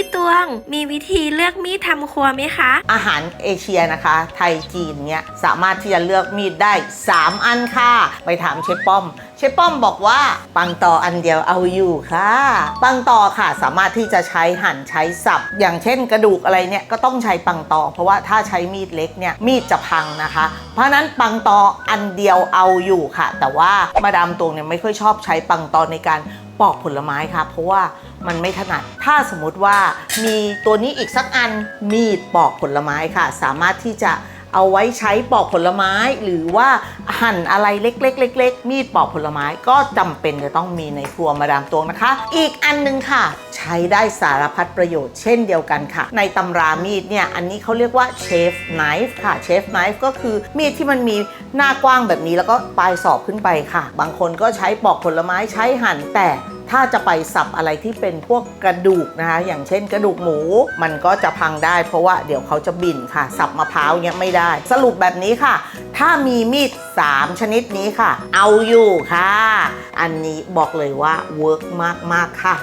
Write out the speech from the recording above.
พี่ตวง มีวิธีเลือกมีดทำครัวไหมคะ อาหารเอเชียนะคะ ไทยจีนเนี่ยสามารถที่จะเลือกมีดได้ 3 อันค่ะ ไปถามเชฟป้อม เชฟป้อมบอกว่าปังต่ออันเดียวเอาอยู่ค่ะ ปังต่อค่ะสามารถที่จะใช้หั่นใช้สับ อย่างเช่นกระดูกอะไรเนี่ยก็ต้องใช้ปังต่อ เพราะว่าถ้าใช้มีดเล็กเนี่ยมีดจะพังนะคะ เพราะนั้นปังต่ออันเดียวเอาอยู่ค่ะ แต่ว่ามาดามตวงเนี่ยไม่ค่อยชอบใช้ปังต่อในการปอกผลไม้ค่ะ เพราะว่ามันไม่ถนัด ถ้าสมมติว่ามีตัวนี้อีกสักอันมีดปอกผลไม้ค่ะ สามารถที่จะ เอาไว้ใช้ปอกผลไม้ หรือว่าหั่นอะไรเล็กๆเล็กๆมีดปอกผลไม้ก็จำเป็นจะต้องมีในครัวมาดามตวงนะคะ อีกอันหนึงค่ะ ใช้ได้สารพัดประโยชน์เช่นเดียวกันค่ะ ในตำรามีดเนี่ยอันนี้เขาเรียกว่าเชฟไนฟ์ค่ะเชฟไนฟ์ก็คือมีดที่มันมีหน้ากว้างแบบนี้แล้วก็ปลายศอกขึ้นไปค่ะ บางคนก็ใช้ปอกผลไม้ใช้หั่นแต่ ถ้าจะไปสับอะไรที่เป็นพวกกระดูกนะคะ อย่างเช่นกระดูกหมูมันก็จะพังได้ เพราะว่าเดี๋ยวเขาจะบินค่ะ สับมะพร้าวเนี้ยไม่ได้ สรุปแบบนี้ค่ะ ถ้ามีมีด 3 ชนิดนี้ค่ะ เอาอยู่ค่ะ อันนี้บอกเลยว่าเวิร์กมาก ๆ ค่ะ